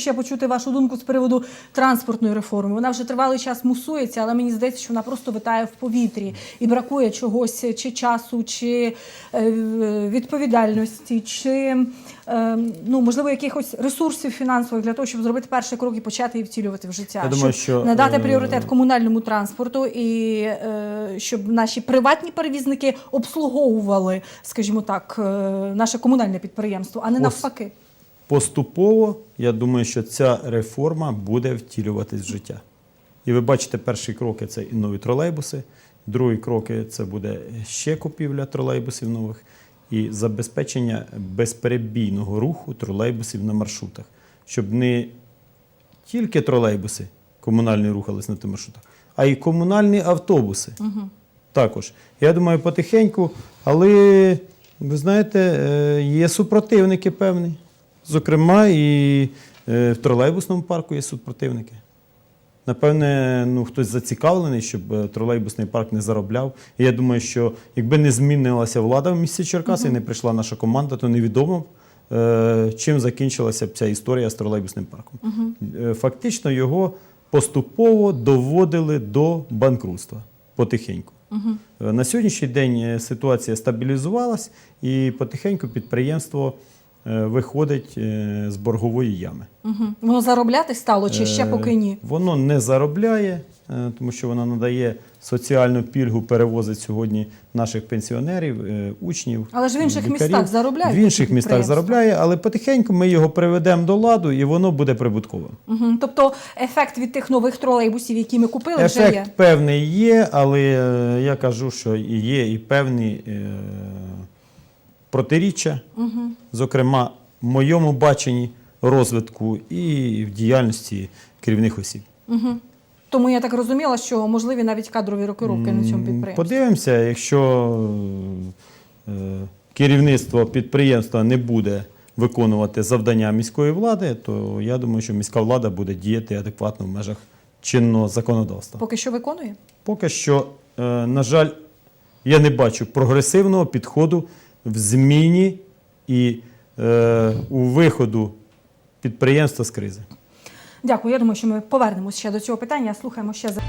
Ще почути вашу думку з приводу транспортної реформи. Вона вже тривалий час мусується, але мені здається, що вона просто витає в повітрі і бракує чогось чи часу, чи е, відповідальності, чи е, ну можливо якихось ресурсів фінансових для того, щоб зробити перший крок і почати її втілювати в життя. Я думаю, щоб що, надати е, пріоритет комунальному транспорту і щоб наші приватні перевізники обслуговували, скажімо так, наше комунальне підприємство, а не Ось. навпаки. Поступово, я думаю, що ця реформа буде втілюватись в життя. І ви бачите, перші кроки це і нові тролейбуси, другі кроки це буде ще купівля тролейбусів нових і забезпечення безперебійного руху тролейбусів на маршрутах, щоб не тільки тролейбуси комунальні рухались на тих маршрутах, а й комунальні автобуси. Також. Я думаю, потихеньку, але ви знаєте, е, є супротивники певні. Зокрема, і е, в тролейбусному парку є супротивники. Напевне, ну, хтось зацікавлений, щоб е, тролейбусний парк не заробляв. І я думаю, що якби не змінилася влада в місті Черкаси і не прийшла наша команда, то невідомо, е, чим закінчилася б ця історія з тролейбусним парком. Е, Фактично його поступово доводили до банкрутства потихеньку. Е, На сьогоднішній день ситуація стабілізувалась і потихеньку підприємство виходить е, з боргової ями. Угу. Воно заробляти стало чи ще Е, поки ні? Воно не заробляє, е, тому що воно надає соціальну пільгу, перевозить сьогодні наших пенсіонерів, е, учнів. Але ж в інших лікарів. містах заробляють В інших містах заробляє, але потихеньку ми його приведемо до ладу і воно буде прибутковим. Угу. Тобто ефект від тих нових тролейбусів, які ми купили, вже є. Ефект певний є, але е, я кажу, що є і певні протиріччя, зокрема, в моєму баченні розвитку і в діяльності керівних осіб. Угу. Тому я так розуміла, що можливі навіть кадрові рокировки на цьому підприємстві. Подивимося, якщо е, керівництво підприємства не буде виконувати завдання міської влади, то я думаю, що міська влада буде діяти адекватно в межах чинного законодавства. Поки що виконує. Поки що, е, на жаль, я не бачу прогресивного підходу в зміні і е, у виходу підприємства з кризи. Дякую. Я думаю, що ми повернемося ще до цього питання. Слухаємо ще за.